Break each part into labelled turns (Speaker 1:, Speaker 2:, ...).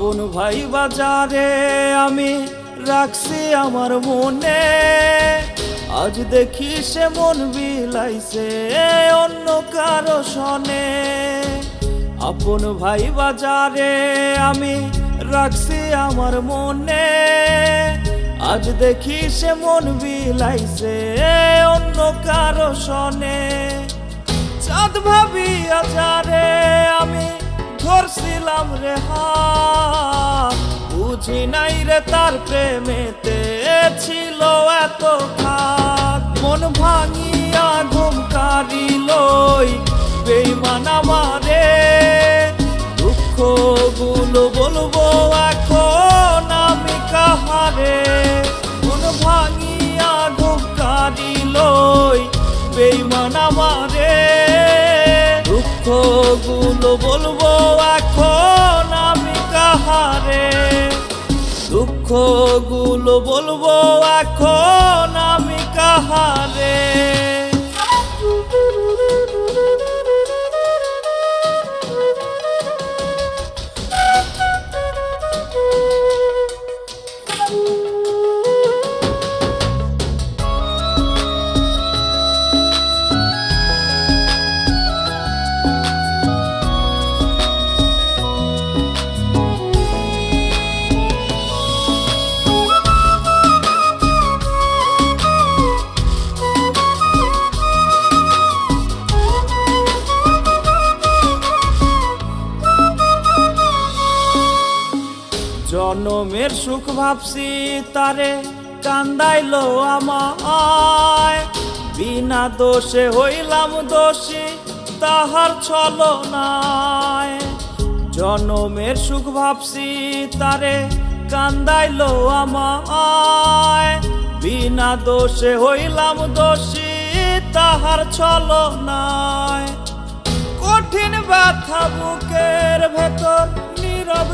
Speaker 1: ভাই বাজারে আমি রাখছি আমার মনে। আজ দেখি সে মন বিলাইছে অন্য কারও শনে আপন ভাই বাজারে আমি রাখছি আমার মনে। আজ দেখি সে মন বিলাইছে অন্য কারও শনে চাঁদ ভাবি আজারে ধরছিলাম রে বুঝি নাই রে তার প্রেমেতে ছিল এত খাত। মন ভাঙিয়া ঘুম কারিলই বেইমান আমারে। দুঃখগুলো বলব এখন আমি কাহারে। মন ভাঙিয়া ঘুম কারিলই বেইমান আমারে। দুঃখগুলো বলব দুঃখগুলো বলব এখন আমি কাহারে? জনমের সুখ ভাবছি তারে কান্দাইলো আমায়। বিনা দোষে হইলাম দোষী, তাহার ছল নাই জনমের সুখ ভাবছি তারে কান্দাইলো আমায়। বিনা দোষে হইলাম দোষী, তাহার ছল নাই কঠিন ব্যথা নীরব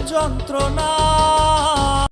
Speaker 1: যন্ত্রণা।